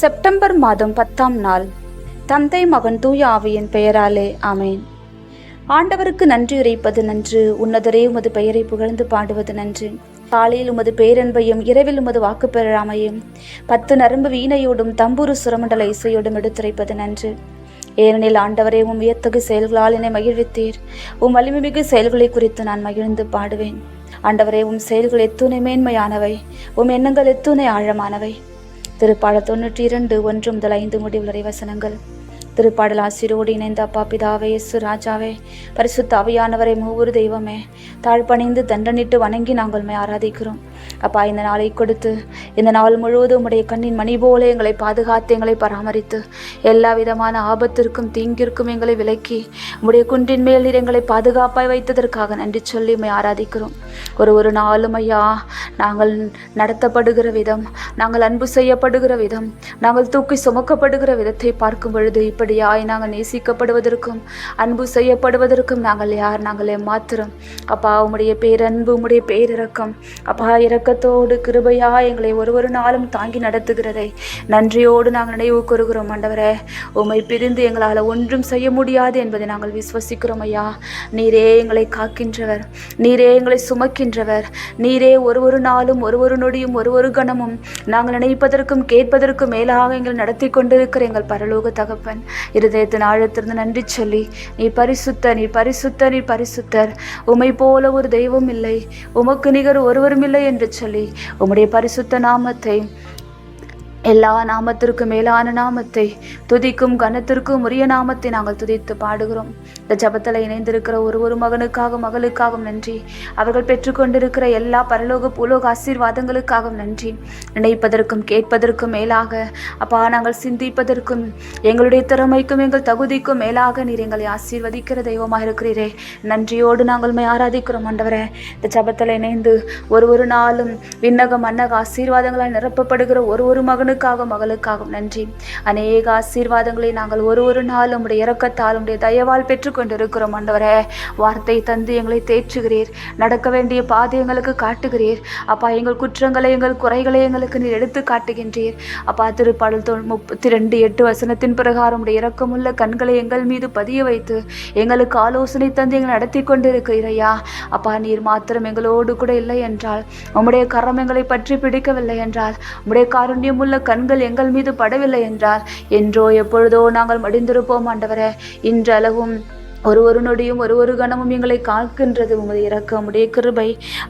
September மாதம் பத்தாம் நாள். தந்தை மகன் தூய ஆவியின் பெயராலே ஆமேன். ஆண்டவருக்கு நன்றி உரைப்பது நன்று உன்னதரே உமது பெயரை புகழ்ந்து பாடுவது நன்று. காலையில் உமது பேரன்பையும் இரவில் உமது வாக்கு பெறாமையும் பத்து நரம்பு வீணையோடும் தம்பூரு சுரமண்டல இசையோடும் எடுத்துரைப்பது நன்று. ஏனெனில் ஆண்டவரே உம் வியத்தகு செயல்களால் என்னை மகிழ்வித்தீர். உம் வலிமைமிகு செயல்களை குறித்து நான் மகிழ்ந்து பாடுவேன். ஆண்டவரே உம் செயல்கள் எத்துணை மேன்மையானவை. உம் எண்ணங்கள் எத்துணை ஆழமானவை. திருப்பாடல் தொண்ணூற்றி இரண்டு ஒன்று முதல் ஐந்து முடிவுரை வசனங்கள். திருப்பாடல் ஆசிரோடு இணைந்த அப்பா பிதாவே இயேசு ராஜாவே பரிசுத்த அவையானவரை மூவொரு தெய்வமே தாழ்பணிந்து தண்டனிட்டு வணங்கி நாங்கள் ஆராதிக்கிறோம். அப்பா இந்த நாளை கொடுத்து இந்த நாள் முழுவதும் உடைய கண்ணின் மணி போல எங்களை பாதுகாத்து எங்களை பராமரித்து எல்லா விதமான ஆபத்திற்கும் தீங்கிற்கும் எங்களை விலக்கி உடைய குன்றின் மேல் நீர் எங்களை பாதுகாப்பாய் வைத்ததற்காக நன்றி சொல்லி உண்மை ஆராதிக்கிறோம். ஒரு ஒரு நாளும் ஐயா நாங்கள் நடத்தப்படுகிற விதம் நாங்கள் அன்பு செய்யப்படுகிற விதம் நாங்கள் தூக்கி சுமக்கப்படுகிற விதத்தை பார்க்கும் பொழுது இப்படியாய் நாங்கள் நேசிக்கப்படுவதற்கும் அன்பு செய்யப்படுவதற்கும் நாங்கள் யார்? நாங்களே மாத்திரம். அப்பா உம்முடைய பேரன்பு உம்முடைய பேரிறக்கம். அப்பா இரக்கத்தோடு கிருபையா எங்களை ஒரு ஒரு நாளும் தாங்கி நடத்துகிறதை நன்றியோடு நாங்கள் நினைவு கூறுகிறோம். ஆண்டவரே உம்மை பிரிந்து எங்களால் ஒன்றும் செய்ய முடியாது என்பதை நாங்கள் விசுவசிக்கிறோம் ஐயா. நீரே எங்களை காக்கின்றவர். நீரே எங்களை உமக்கின்றவர் நீரே ஒரு ஒரு நாளும் ஒரு ஒரு நொடியும் ஒரு ஒரு கணமும் நாங்கள் நினைப்பதற்கும் கேட்பதற்கும் மேலாக எங்கள் நடத்தி கொண்டிருக்கிற எங்கள் பரலோக தகப்பன். இருதயத்தின் ஆழத்திலிருந்து நன்றி சொல்லி நீ பரிசுத்த நீ பரிசுத்த நீ பரிசுத்தர். உமை போல ஒரு தெய்வம் இல்லை. உமக்கு நிகர் ஒருவரும் இல்லை என்று சொல்லி உம்முடைய பரிசுத்த நாமத்தை எல்லா நாமத்திற்கும் மேலான நாமத்தை துதிக்கும் கனத்திற்கும் உரிய நாமத்தை நாங்கள் துதித்து பாடுகிறோம். இந்த ஜபத்தில் இணைந்திருக்கிற ஒரு ஒரு மகனுக்காகவும் மகளுக்காகவும் நன்றி. அவர்கள் பெற்றுக்கொண்டிருக்கிற எல்லா பரலோக பூலோக ஆசீர்வாதங்களுக்காகவும் நன்றி. நினைப்பதற்கும் கேட்பதற்கும் மேலாக அப்பா நாங்கள் சிந்திப்பதற்கும் எங்களுடைய திறமைக்கும் எங்கள் தகுதிக்கும் மேலாக நீர் எங்களை ஆசீர்வதிக்கிற தெய்வமாக இருக்கிறீரே. நன்றியோடு நாங்கள் ஆராதிக்கிறோம் ஆண்டவரே. இந்த ஜபத்தில் இணைந்து ஒரு ஒரு நாளும் விண்ணக மன்னக ஆசீர்வாதங்களால் நிரப்பப்படுகிற ஒரு ஒரு மகனுக்காக மகளுக்காகவும் நன்றி. அநேக ஆசீர்வாதங்களை நாங்கள் ஒரு ஒரு நாளும் உடைய இறக்கத்தால் உடைய தயவால் பெற்றுக்கொண்டிருக்கிறோம் ஆண்டவரே. வார்த்தை தந்து எங்களை தேற்றுகிறீர். நடக்க வேண்டிய பாதை எங்களுக்கு காட்டுகிறீர். அப்பா எங்கள் குற்றங்களை எங்கள் குறைகளை எங்களுக்கு நீர் எடுத்து காட்டுகின்றீர். அப்பா திருப்பாடல் தொ முப்பத்தி ரெண்டு எட்டு வசனத்தின் பிரகாரம் உடைய இறக்கமுள்ள கண்களை எங்கள் மீது பதிய வைத்து எங்களுக்கு ஆலோசனை தந்து எங்களை நடத்தி கொண்டிருக்கிறீரையா அப்பா நீர் மாத்திரம் எங்களோடு கூட இல்லை என்றால் உம்முடைய கரம் எங்களை பற்றி பிடிக்கவில்லை என்றால் உம்முடைய காருண்யம் உள்ள கண்கள் எங்கள் மீது படவில்லை என்றால் என்றோ எப்பொழுதோ நாங்கள் மடிந்திருப்போம் ஆண்டவரே. இன்றளவும் ஒரு ஒரு நொடியும் ஒரு ஒரு கணமும் எங்களை காக்கின்றது. உமது இறக்கம் உடைய கிருபை.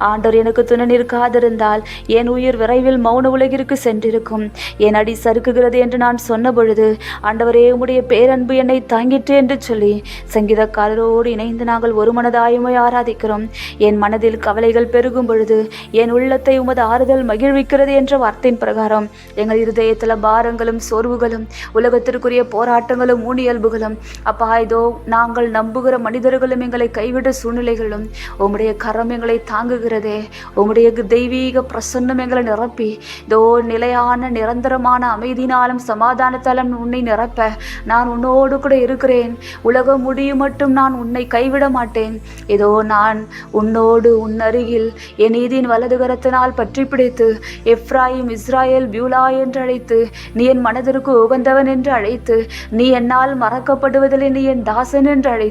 ஆண்டவர் எனக்கு துணை நிற்காதிருந்தால் என் உயிர் விரைவில் மௌன உலகிற்கு சென்றிருக்கும். என் அடி சறுக்குகிறது என்று நான் சொன்ன பொழுது ஆண்டவரே உடைய பேரன்பு என்னை தாங்கிட்டு என்று சொல்லி சங்கீதக்காரரோடு இணைந்து நாங்கள் ஒரு மனதாயுமை ஆராதிக்கிறோம். என் மனதில் கவலைகள் பெருகும் பொழுது என் உள்ளத்தை உமது ஆறுதல் மகிழ்விக்கிறது என்ற வார்த்தையின் பிரகாரம் எங்கள் இருதயத்தில் பாரங்களும் சோர்வுகளும் உலகத்திற்குரிய போராட்டங்களும் ஊனியல்புகளும் அப்பா இதோ நாங்கள் நம்புகிற மனிதர்களும் எங்களை கைவிட சூழ்நிலைகளும் உம்முடைய கரம் எங்களை தாங்குகிறதே. உம்முடைய தெய்வீக பிரசன்னம் எங்களை நிரப்பி. இதோ நிலையான நிரந்தரமான அமைதினாலும் சமாதானத்தாலும் உன்னை நிரப்ப. நான் உன்னோடு கூட இருக்கிறேன். உலகம் முடியும் மட்டும் நான் உன்னை கைவிட மாட்டேன். ஏதோ நான் உன்னோடு உன் அருகில் என் நீதியின் வலது கரத்தினால் பற்றி பிடித்து எப்ராயிம் இஸ்ராயேல் பியூலா என்று அழைத்து நீ என் மனதிற்கு உகந்தவன் என்று அழைத்து நீ என்னால் மறக்கப்படுவதில்லை நீ என் தாசன் என்று அழைத்து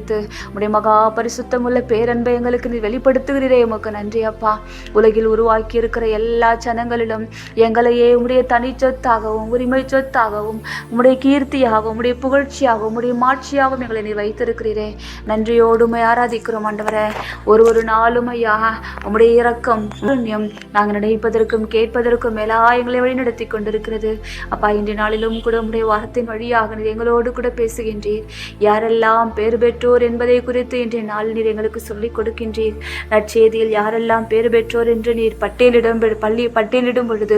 உடைய மகா பரிசுத்தமுள்ள பேரன்பை எங்களுக்கு நீ வெளிப்படுத்துகிறீரே. உமக்கு நன்றி அப்பா. உலகில் உருவாக்கி இருக்கிற எல்லா ஜனங்களிலும் எங்களையே உடைய தனி சொத்தாகவும் உரிமை சொத்தாகவும் உடைய கீர்த்தியாகவும் உடைய புகழ்ச்சியாகவும் உடைய மாட்சியாகவும் எங்களை நீ வைத்திருக்கிறீரே. நன்றியோடுமை ஆராதிக்கிறோம் ஆண்டவரே. ஒரு ஒரு நாளும் ஐயா உம்முடைய இரக்கம் புண்ணியம் நாங்கள் நினைப்பதற்கும் கேட்பதற்கும் மேலா எங்களை வழிநடத்தி கொண்டிருக்கிறது. அப்பா இன்றைய நாளிலும் கூட உம்முடைய வாரத்தின் வழியாக நீர் எங்களோடு கூட பேசுகின்றீர். யாரெல்லாம் பேர் பெற்று பெற்றோர் என்பதை குறித்து இன்றைய நாள் நீர் எங்களுக்கு சொல்லிக் கொடுக்கின்றீர். நற்செய்தியில் யாரெல்லாம் பேறு பெற்றோர் என்று நீர் பட்டியலிடம் பள்ளி பட்டியலிடும் பொழுது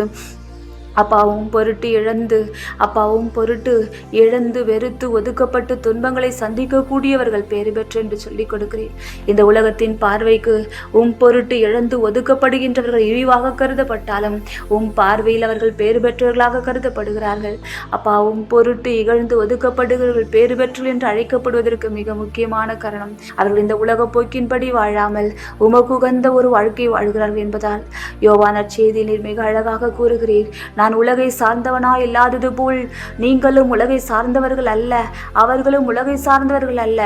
அப்பாவும் பொருட்டு இழந்து அப்பாவும் பொருட்டு இழந்து வெறுத்து ஒதுக்கப்பட்டு துன்பங்களை சந்திக்கக்கூடியவர்கள் பேறு பெற்று என்று சொல்லிக் கொடுக்கிறேன். இந்த உலகத்தின் பார்வைக்கு உம் பொருட்டு இழந்து ஒதுக்கப்படுகின்றவர்கள் இழிவாக கருதப்பட்டாலும் உம் பார்வையில் அவர்கள் பேறு பெற்றவர்களாக கருதப்படுகிறார்கள். அப்பாவும் பொருட்டு இகழ்ந்து ஒதுக்கப்படுகிறவர்கள் பேறு பெற்றல் என்று அழைக்கப்படுவதற்கு மிக முக்கியமான காரணம் அவர்கள் இந்த உலக போக்கின்படி வாழாமல் உமக்குகந்த ஒரு வாழ்க்கை வாழ்கிறார்கள் என்பதால். யோவான செய்தியில் மிக அழகாக கூறுகிறீர் நான் உலகை சார்ந்தவனா இல்லாதது போல். நீங்களும் உலகை சார்ந்தவர்கள் அல்ல. அவர்களும் உலகை சார்ந்தவர்கள் அல்ல.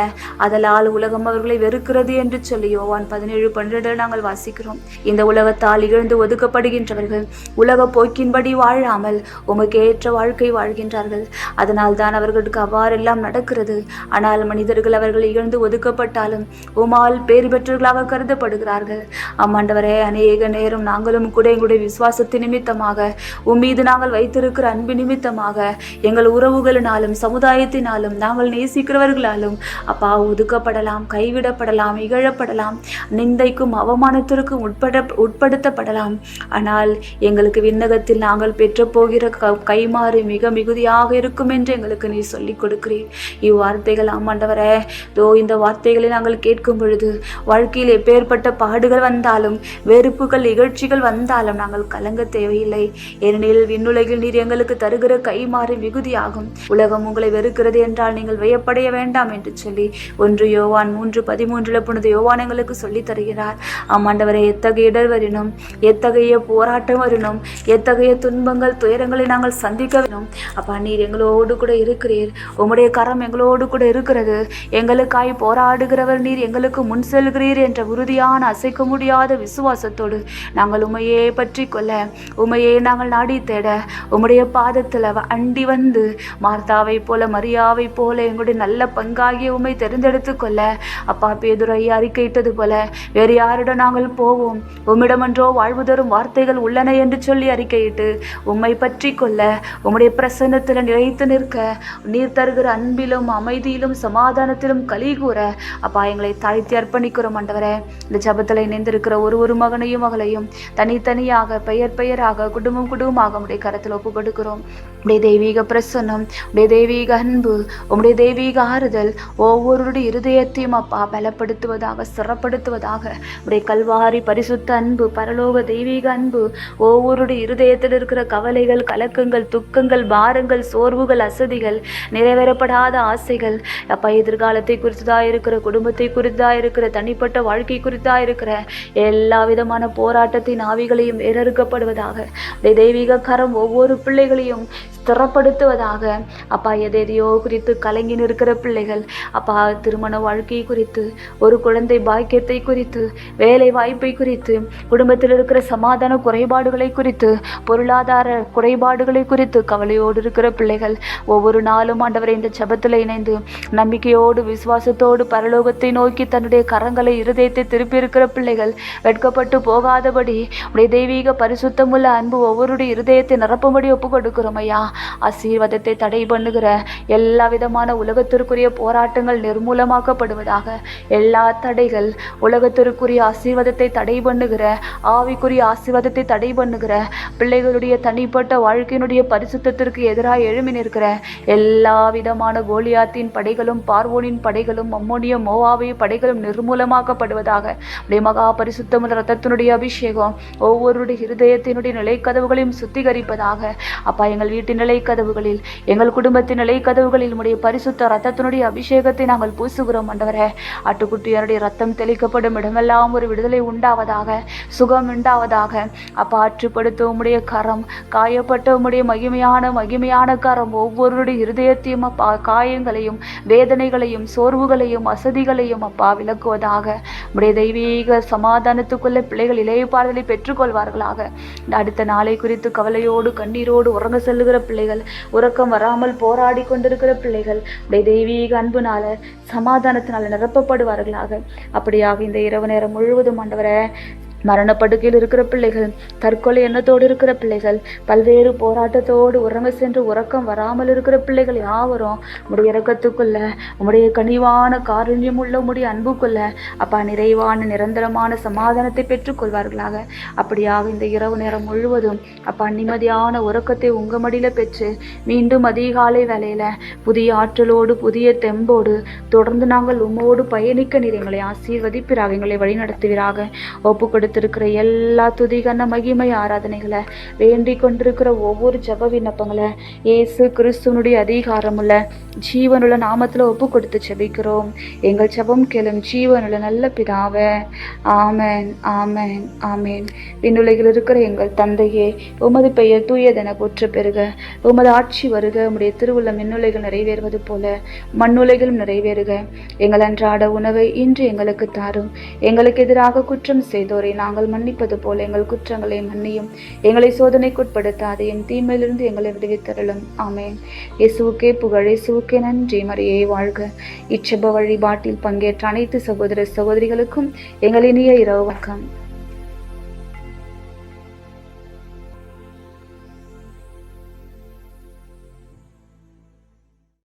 அதலால் உலகம் அவர்களை வெறுக்கிறது என்று சொல்லி யோவான் பதினேழு பன்னிரண்டு நாங்கள் வாசிக்கிறோம். இந்த உலகத்தால் இழந்து ஒதுக்கப்படுகின்றவர்கள் உலக போக்கின்படி வாழாமல் உமக்கு ஏற்ற வாழ்க்கை வாழ்கின்றார்கள். அதனால் தான் அவர்களுக்கு அவ்வாறெல்லாம் நடக்கிறது. ஆனால் மனிதர்கள் அவர்கள் இழந்து ஒதுக்கப்பட்டாலும் உமால் பேர் பெற்றவர்களாக கருதப்படுகிறார்கள். அம்மாண்டவரே அநேக நேரம் நாங்களும் கூட எங்களுடைய விசுவாசத்தின் நிமித்தமாக உம் மீது நாங்கள் வைத்திருக்கிற அன்பு நிமித்தமாக எங்கள் உறவுகளினாலும் சமுதாயத்தினாலும் நாங்கள் நேசிக்கிறவர்களாலும் அப்பா ஒதுக்கப்படலாம் கைவிடப்படலாம் இகழப்படலாம் நிந்தைக்கும் அவமானத்திற்கும் உட்பட உட்படுத்தப்படலாம். ஆனால் எங்களுக்கு விண்ணகத்தில் நாங்கள் பெற்று போகிற க கைமாறு மிக மிகுதியாக இருக்கும் என்று எங்களுக்கு நீ சொல்லிக் கொடுக்கிறேன் இவ்வார்த்தைகள் ஆமாண்டவரே தோ இந்த வார்த்தைகளை நாங்கள் கேட்கும் பொழுது வாழ்க்கையில் எப்பேற்பட்ட பாடுகள் வந்தாலும் வெறுப்புகள் நிகழ்ச்சிகள் வந்தாலும் நாங்கள் கலங்க தேவையில்லை. ஏனெனில் விண்ணுலகில் நீர் எங்களுக்கு தருகிற கைமாறு மிகுதியாகும் உலகம் உங்களை வெறுக்கிறது என்றால் நீங்கள் வியப்படைய வேண்டாம் என்று சொல்லி ஒன்று யோவான் மூன்று பதிமூன்றுல புனித யோவான் எங்களுக்கு சொல்லி தருகிறார். ஆமாண்டவரை எத்தகைய இடர் வரினும் எத்தகைய போராட்டம் வரணும் எத்தகைய துன்பங்கள் துயரங்களை நாங்கள் சந்திக்க வேணும் அப்பா நீர் எங்களோடு கூட இருக்கிறீர். உம்முடைய கரம் எங்களோடு கூட இருக்கிறது. எங்களுக்காய் போராடுகிறவர் நீர் எங்களுக்கு முன் செல்கிறீர் என்ற உறுதியான அசைக்க முடியாத விசுவாசத்தோடு நாங்கள் உமையே பற்றி கொள்ள உமையே நாங்கள் நாடி தேட உம்முடைய பாதத்தில் அண்டி வந்து மார்த்தாவை போல மரியாவை போல எங்களுடைய நல்ல பங்காகிய உண்மை தெரிந்தெடுத்து கொள்ள. அப்பா பேதுரையை அறிக்கையிட்டது போல வேறு யாரிடம் நாங்கள் போவோம்? உம்மிடமன்றோ வாழ்வு தரும் வார்த்தைகள் உள்ளன என்று சொல்லி அறிக்கையிட்டு உம்மை பற்றி கொள்ள உம்முடைய பிரசன்னத்தில் நிலைத்து நிற்க நீர் தருகிற அன்பிலும் அமைதியிலும் சமாதானத்திலும் கலி கூற அப்பா எங்களை தாழ்த்தி அர்ப்பணிக்கிறோம் ஆண்டவரே. இந்த ஜபத்தில் இணைந்திருக்கிற ஒரு ஒரு மகனையும் மகளையும் தனித்தனியாக பெயர் பெயராக குடும்பம் குடும்பமாக உடைய கரத்தில் ஒப்பு கொடுக்கிறோம் உடைய தெய்வீக பிரசன்னம் உடைய தெய்வீக அன்பு உடைய தெய்வீக ஆறுதல் ஒவ்வொருடைய இருதயத்தையும் அப்பா பலப்படுத்துவதாக சிறப்படுத்துவதாக உடைய கல்வாரி பரிசுத்த அன்பு பரலோக தெய்வீக அன்பு ஒவ்வொருடைய இருதயத்தில் இருக்கிற கவலைகள் கலக்கங்கள் துக்கங்கள் பாரங்கள் சோர்வுகள் அசதிகள் நிறைவேறப்படாத ஆசைகள் அப்பா எதிர்காலத்தை குறித்ததா இருக்கிற குடும்பத்தை குறித்ததா இருக்கிற தனிப்பட்ட வாழ்க்கை குறித்தா இருக்கிற எல்லா விதமான போராட்டத்தின் ஆவிகளையும் வேறறுக்கப்படுவதாக உடைய தெய்வீக கரம் ஒவ்வொரு பிள்ளைகளையும் ஸ்திரப்படுத்துவதாக. அப்பா எதையோ குறித்து கலங்கி நிற்கிற பிள்ளைகள் அப்பா திருமண வாழ்க்கை குறித்து ஒரு குழந்தை பாக்கியத்தை குறித்து வேலை வாய்ப்பை குறித்து குடும்பத்தில் இருக்கிற சமாதான குறைபாடுகளை குறித்து பொருளாதார குறைபாடுகளை குறித்து கவலையோடு இருக்கிற பிள்ளைகள் ஒவ்வொரு நாளும் ஆண்டவரை இந்த ஜெபத்தில் இணைந்து நம்பிக்கையோடு விசுவாசத்தோடு பரலோகத்தை நோக்கி தன்னுடைய கரங்களை இருதயத்தை திருப்பி இருக்கிற பிள்ளைகள் வெட்கப்பட்டு போகாதபடி உடைய தெய்வீக பரிசுத்தமுள்ள அன்பு ஒவ்வொருடைய இருதயத்தை நிரப்பும்படி ஒப்பு கொடுக்கிறோம் ஐயா ஆசீர்வாதத்தை தடை பண்ணுகிற எல்லா விதமான உலகத்திற்குரிய போராட்டங்கள் நிர்மூலமாக்கப்படுவதாக எல்லா தடைகள் உலகத்திற்குரிய ஆசீர்வாதத்தை தடை பண்ணுகிற ஆவிக்குரிய ஆசீர்வாதத்தை தடை பண்ணுகிற பிள்ளைகளுடைய தனிப்பட்ட வாழ்க்கையினுடைய பரிசுத்தத்திற்கு எதிராக எழுமி நிற்கிற எல்லா விதமான கோலியாத்தின் படைகளும் பார்வோனின் படைகளும் அம்மோனிய மோவாவிய படைகளும் நிர்மூலமாக்கப்படுவதாக உடைய மகா பரிசுத்தமுள்ள ரத்தத்தினுடைய அபிஷேகம் ஒவ்வொருடைய இருதயத்தினுடைய நிலைக்கதவுகளையும் சுத்திகரிப்பதாக. அப்பா எங்கள் வீட்டின் நிலைக்கதவுகளில் எங்கள் குடும்பத்தின் நிலைக்கதவுகளில் உடைய பரிசுத்த ரத்தத்தினுடைய அபிஷேகத்தை நாங்கள் பூசுகிறோம் ஆண்டவரே ஆட்டுக்குட்டியருடைய ரத்தம் தெளிக்கப்படும் இடமெல்லாம் ஒரு விடுதலை உண்டாவதாக சுகம் உண்டாவதாக. அப்பா ஆற்றுப்படுத்த உம்முடைய கரம் காயப்பட்ட உம்முடைய மகிமையான மகிமையான கரம் ஒவ்வொருடைய இருதயத்தையும் அப்பா காயங்களையும் வேதனைகளையும் சோர்வுகளையும் வசதிகளையும் அப்பா விளக்குவதாக உடைய தெய்வீக சமாதானத்துக்குள்ள பிள்ளைகள் இளையப்பாறுதலை பெற்றுக்கொள்வார்களாக. அடுத்த நாளை குறித்து கவலையோடு கண்ணீரோடு உறங்க செல்லுகிற பிள்ளைகள் உறக்கம் வராமல் போராடி கொண்டிருக்கிற பிள்ளைகள் உடைய தெய்வீக அன்புனால சமாதானத்தினால நிரப்பப்படுவார்களாக. அப்படியாக இந்த இரவு நேரம் முழுவதும் ஆண்டவரை மரணப்படுக்கையில் இருக்கிற பிள்ளைகள் தற்கொலை எண்ணத்தோடு இருக்கிற பிள்ளைகள் பல்வேறு போராட்டத்தோடு உறங்க சென்று உறக்கம் வராமல் இருக்கிற பிள்ளைகள் யாவரும் உடைய இறக்கத்துக்குள்ள உடைய கனிவான காருண்யம் உள்ள உம்முடைய அன்புக்குள்ள அப்பா நிறைவான நிரந்தரமான சமாதானத்தை பெற்றுக்கொள்வார்களாக அப்படியாக இந்த இரவு நேரம் முழுவதும் அப்பா நிம்மதியான உறக்கத்தை உங்க மடியில பெற்று மீண்டும் அதிகாலை வேலையில புதிய ஆற்றலோடு புதிய தெம்போடு தொடர்ந்து நாங்கள் உம்மோடு பயணிக்க நீர் எங்களை ஆசீர்வதிப்பிறாக எங்களை வழிநடத்துவீராக. ஒப்பு கொடுத்திருக்கிற எல்லா துதிகன மகிமை ஆராதனைகளை வேண்டிக் கொண்டிருக்கிற ஒவ்வொரு ஜப விண்ணப்பங்களை இயேசு கிறிஸ்துவனுடைய அதிகாரமுள்ள ஜீவனுள்ள நாமத்தில் ஒப்பு கொடுத்து ஜெபிக்கிறோம். எங்கள் ஜெபம் கேளும் ஜீவனுள்ள நல்ல பிதாவே. ஆமேன் ஆமேன் ஆமேன். விண்ணுலகில் இருக்கிற எங்கள் தந்தையே உமது பெயர் தூயதென போற்ற பெறுக. உமது ஆட்சி வருக. உம்முடைய திருவுள்ள மின்னுலைகள் நிறைவேறுவது போல மண்ணுலைகளும் நிறைவேறுக. எங்கள் அன்றாட உணவை இன்று எங்களுக்கு தாரும். எங்களுக்கு எதிராக குற்றம் செய்தோரை நாங்கள் மன்னிப்பது போல எங்கள் குற்றங்களை மன்னியும். எங்களை சோதனைக்குட்படுத்தாதையும் தீமையிலிருந்து எங்களை விடுவித்தருளும். ஆமென். இயேசுவுக்கே புகழ் இயேசுவுக்கே நன்றி. மரியே வாழ்க. இச்செப வழிபாட்டில் பங்கேற்ற அனைத்து சகோதர சகோதரிகளுக்கும் எங்கள் இனிய இரவு வணக்கம்.